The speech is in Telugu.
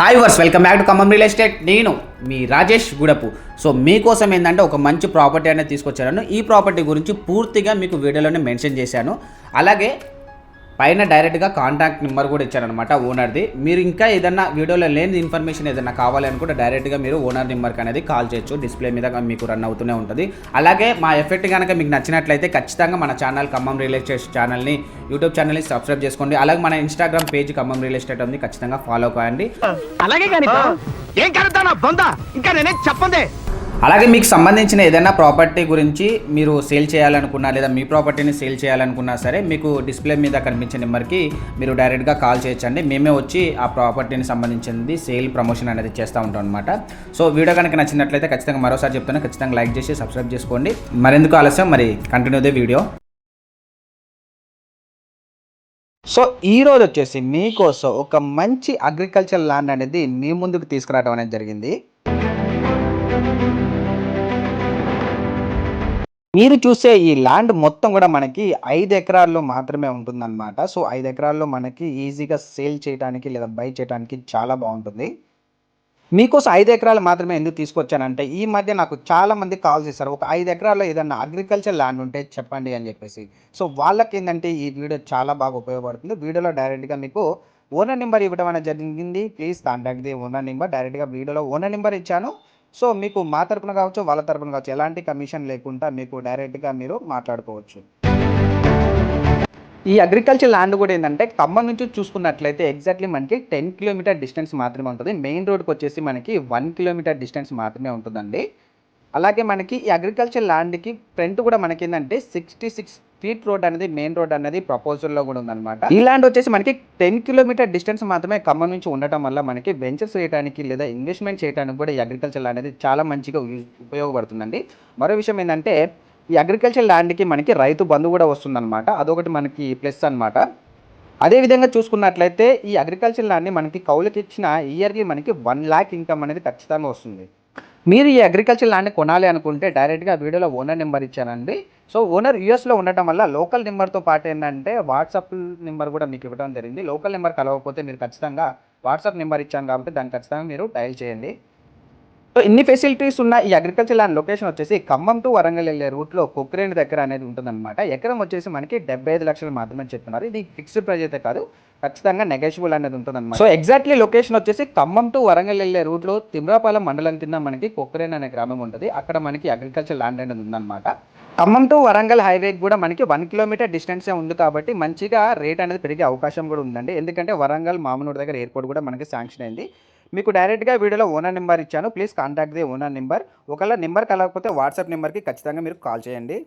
Hi verse welcome back to Khammam real estate నేను మీ రాజేష్ గుడపు. సో మీకోసం ఏంటంటే ఒక మంచి ప్రాపర్టీ అనేది తీసుకొచ్చాను ఈ ప్రాపర్టీ గురించి పూర్తిగా మీకు వీడియోలోనే మెన్షన్ చేశాను. అలాగే పైన డైరెక్ట్గా కాంటాక్ట్ నెంబర్ కూడా ఇచ్చారనమాట ఓనర్ది. మీరు ఇంకా ఏదన్నా వీడియోలో లేని ఇన్ఫర్మేషన్ ఏదైనా కావాలి అనుకుంటే డైరెక్ట్గా మీరు ఓనర్ నెంబర్కి అనేది కాల్ చేయొచ్చు. డిస్ప్లే మీద మీకు రన్ అవుతూనే ఉంటుంది. అలాగే మా ఎఫెక్ట్ కనుక మీకు నచ్చినట్లయితే ఖచ్చితంగా మన ఛానల్ ఖమ్మం రియల్ ఎస్టేట్ ఛానల్ని యూట్యూబ్ ఛానల్ని సబ్స్క్రైబ్ చేసుకోండి. అలాగే మన Instagram page Khammam real estate ఉంది. ఖచ్చితంగా ఫాలో కాయండి అలాగే కానీ ఏం కలుగుతా బొందా? ఇంకా నేనే చెప్పండి అలాగే మీకు సంబంధించిన ఏదైనా ప్రాపర్టీ గురించి మీరు సేల్ చేయాలనుకున్నా లేదా మీ ప్రాపర్టీని సేల్ చేయాలనుకున్నా సరే మీకు డిస్ప్లే మీద కనిపించే నెంబర్కి మీరు డైరెక్ట్గా కాల్ చేయొచ్చండి. మేమే వచ్చి ఆ ప్రాపర్టీని సంబంధించింది సేల్ ప్రమోషన్ అనేది చేస్తూ ఉంటాం అనమాట సో వీడియో కనుక నచ్చినట్లయితే ఖచ్చితంగా మరోసారి చెప్తాను ఖచ్చితంగా లైక్ చేసి సబ్స్క్రైబ్ చేసుకోండి. మరెందుకు ఆలస్యం? మరి కంటిన్యూ దే వీడియో. సో ఈ రోజు వచ్చేసి మీకోసం ఒక మంచి అగ్రికల్చర్ ల్యాండ్ అనేది మీ ముందుకు తీసుకురావడం అనేది జరిగింది. మీరు చూసే ఈ ల్యాండ్ మొత్తం కూడా మనకి ఐదు ఎకరాల్లో మాత్రమే ఉంటుందన్నమాట. సో ఐదు ఎకరాల్లో మనకి ఈజీగా సేల్ చేయడానికి లేదా బై చేయడానికి చాలా బాగుంటుంది. మీకోసం ఐదు ఎకరాలు మాత్రమే ఎందుకు తీసుకొచ్చానంటే ఈ మధ్య నాకు చాలా మంది కాల్ చేశారు ఒక ఐదు ఎకరాల్లో ఏదన్నా అగ్రికల్చర్ ల్యాండ్ ఉంటే చెప్పండి అని చెప్పేసి. సో వాళ్ళకి ఏంటంటే ఈ వీడియో చాలా బాగా ఉపయోగపడుతుంది. వీడియోలో డైరెక్ట్గా మీకు ఓనర్ నెంబర్ ఇవ్వడం అనేది జరిగింది. Please contact the owner number. డైరెక్ట్గా వీడియోలో ఓనర్ నెంబర్ ఇచ్చాను. సో మీకు మా తరపున కావచ్చు వాళ్ళ తరపున కావచ్చు ఎలాంటి కమిషన్ లేకుండా మీకు డైరెక్ట్గా మీరు మాట్లాడుకోవచ్చు. ఈ అగ్రికల్చర్ ల్యాండ్ కూడా ఏంటంటే ఖమ్మం నుంచి చూసుకున్నట్లయితే ఎగ్జాక్ట్లీ మనకి టెన్ కిలోమీటర్ డిస్టెన్స్ మాత్రమే ఉంటుంది. మెయిన్ రోడ్కి వచ్చేసి మనకి వన్ కిలోమీటర్ డిస్టెన్స్ మాత్రమే ఉంటుందండి. అలాగే మనకి ఈ అగ్రికల్చర్ ల్యాండ్కి ఫ్రంట్ కూడా మనకి ఏంటంటే సిక్స్టీ సిక్స్ స్ట్రీట్ రోడ్ అనేది మెయిన్ రోడ్ అనేది ప్రపోజల్లో కూడా ఉందన్నమాట. ఈ ల్యాండ్ వచ్చేసి మనకి టెన్ కిలోమీటర్ డిస్టెన్స్ మాత్రమే ఖమ్మం నుంచి ఉండటం వల్ల మనకి వెంచర్స్ చేయడానికి లేదా ఇన్వెస్ట్మెంట్ చేయడానికి కూడా ఈ అగ్రికల్చర్ అనేది చాలా మంచిగా యూజ్ ఉపయోగపడుతుందండి. మరో విషయం ఏంటంటే ఈ అగ్రికల్చర్ ల్యాండ్కి మనకి రైతు బంధు కూడా వస్తుందన్నమాట. అదొకటి మనకి ప్లస్ అనమాట అదేవిధంగా చూసుకున్నట్లయితే ఈ అగ్రికల్చర్ ల్యాండ్ని మనకి కౌలుకి ఇచ్చిన ఇయర్కి మనకి వన్ ల్యాక్ ఇన్కమ్ అనేది ఖచ్చితంగా వస్తుంది. మీరు ఈ అగ్రికల్చర్ ల్యాండ్ కొనాలి అనుకుంటే డైరెక్ట్గా వీడియోలో ఓనర్ నెంబర్ ఇచ్చానండి. సో ఓనర్ యూఎస్లో ఉండటం వల్ల లోకల్ నెంబర్తో పాటు ఏంటంటే వాట్సాప్ నెంబర్ కూడా మీకు ఇవ్వడం జరిగింది. లోకల్ నెంబర్ కలవకపోతే మీరు ఖచ్చితంగా వాట్సాప్ నెంబర్ ఇచ్చాను కాబట్టి దాన్ని ఖచ్చితంగా మీరు డయల్ చేయండి. సో ఇన్ని ఫెసిలిటీస్ ఉన్న ఈ అగ్రికల్చర్ ల్యాండ్ లొకేషన్ వచ్చేసి ఖమ్మం టు వరంగల్ వెళ్ళే రూట్లో కుక్రేణి దగ్గర అనేది ఉంటుందన్నమాట. ఎకరం వచ్చేసి మనకి డెబ్బై ఐదు లక్షలు మాత్రమే చెప్తున్నారు ఇది ఫిక్స్డ్ ప్రైస్ అయితే కాదు. ఖచ్చితంగా నెగోషియబుల్ అనేది ఉంటుందన్నమాట. సో ఎగ్జాక్ట్లీ లొకేషన్ వచ్చేసి ఖమ్మం టు వరంగల్ వెళ్ళే రూట్లో తిమ్రాపాలెం మండలం కింద మనకి కుక్రేణి అనే గ్రామం ఉంటుంది. అక్కడ మనకి అగ్రికల్చర్ ల్యాండ్ అనేది ఉందన్నమాట. ఖమ్మం టు వరంగల్ హైవే కూడా మనకి వన్ కిలోమీటర్ డిస్టెన్సే ఉంది కాబట్టి మంచిగా రేట్ అనేది పెరిగే అవకాశం కూడా ఉందండి. ఎందుకంటే వరంగల్ మామనూరు దగ్గర ఎయిర్పోర్ట్ కూడా మనకి శాంక్షన్ అయింది. మీకు డైరెక్ట్గా వీడియోలో ఓనర్ నెంబర్ ఇచ్చాను. Please contact the owner number. ఒకవేళ నెంబర్ కలగకపోతే వాట్సాప్ నెంబర్కి ఖచ్చితంగా మీరు కాల్ చేయండి.